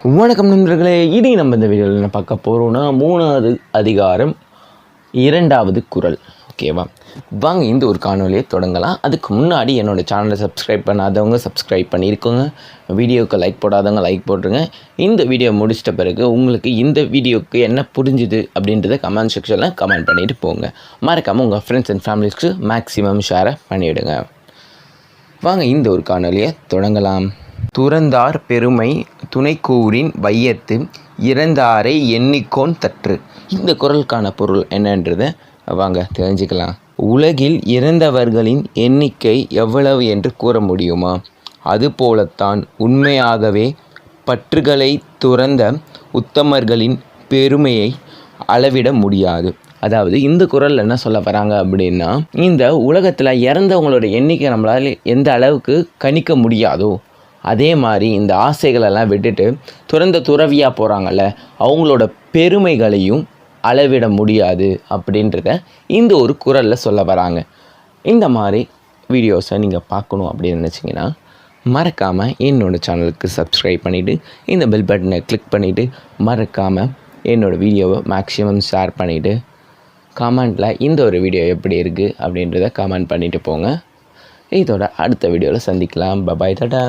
வணக்கம் நண்பர்களே இனி நம்ம இந்த வீடியோவில் என்ன பார்க்க போகிறோம்னா மூணாவது அதிகாரம் இரண்டாவது குறள் ஓகேவா வாங்க இந்த ஒரு காணொலியை தொடங்கலாம். அதுக்கு முன்னாடி என்னோட சேனலை சப்ஸ்கிரைப் பண்ணாதவங்க சப்ஸ்கிரைப் பண்ணியிருக்கோங்க வீடியோக்கு லைக் போடாதவங்க லைக் போட்டுருங்க. இந்த வீடியோ முடிச்சிட்ட பிறகு உங்களுக்கு இந்த வீடியோவுக்கு என்ன புரிஞ்சுது அப்படின்றத கமெண்ட் செக்ஷனில் கமெண்ட் பண்ணிவிட்டு போங்க. மறக்காமல் உங்கள் ஃப்ரெண்ட்ஸ் அண்ட் ஃபேமிலிஸ்க்கு மேக்ஸிமம் ஷேரை பண்ணிவிடுங்க வாங்க இந்த ஒரு காணொலியை தொடங்கலாம். துறந்தார் பெருமை துணைக்கூறின் வையத்து இறந்தாரை எண்ணிக்கோன் தற்று. இந்த குரலுக்கான பொருள் என்னன்றதை வாங்க தெரிஞ்சுக்கலாம். உலகில் இறந்தவர்களின் எண்ணிக்கை எவ்வளவு என்று கூற முடியுமா? அதுபோலத்தான் உண்மையாகவே பற்றுகளை துறந்த உத்தமர்களின் பெருமையை அளவிட முடியாது. அதாவது இந்த குறள் என்ன சொல்ல வராங்க அப்படின்னா இந்த உலகத்தில் இறந்தவங்களோட எண்ணிக்கை நம்மளால் எந்த அளவுக்கு கணிக்க முடியாதோ அதே மாதிரி இந்த ஆசைகளெல்லாம் விட்டுட்டு துறந்த துறவியாக போகிறாங்கல்ல அவங்களோட பெருமைகளையும் அளவிட முடியாது அப்படின்றத இந்த ஒரு குரலில் சொல்ல வராங்க. இந்த மாதிரி வீடியோஸை நீங்கள் பார்க்கணும் அப்படின்னு நினச்சிங்கன்னா மறக்காமல் என்னோடய சேனலுக்கு சப்ஸ்கிரைப் பண்ணிவிட்டு இந்த பெல் பட்டனை கிளிக் பண்ணிவிட்டு மறக்காமல் என்னோடய வீடியோவை மேக்ஸிமம் ஷேர் பண்ணிவிட்டு கமெண்ட்டில் இந்த ஒரு வீடியோ எப்படி இருக்குது அப்படின்றத கமெண்ட் பண்ணிவிட்டு போங்க. இதோட அடுத்த வீடியோவில் சந்திக்கலாம். பபாய் தடா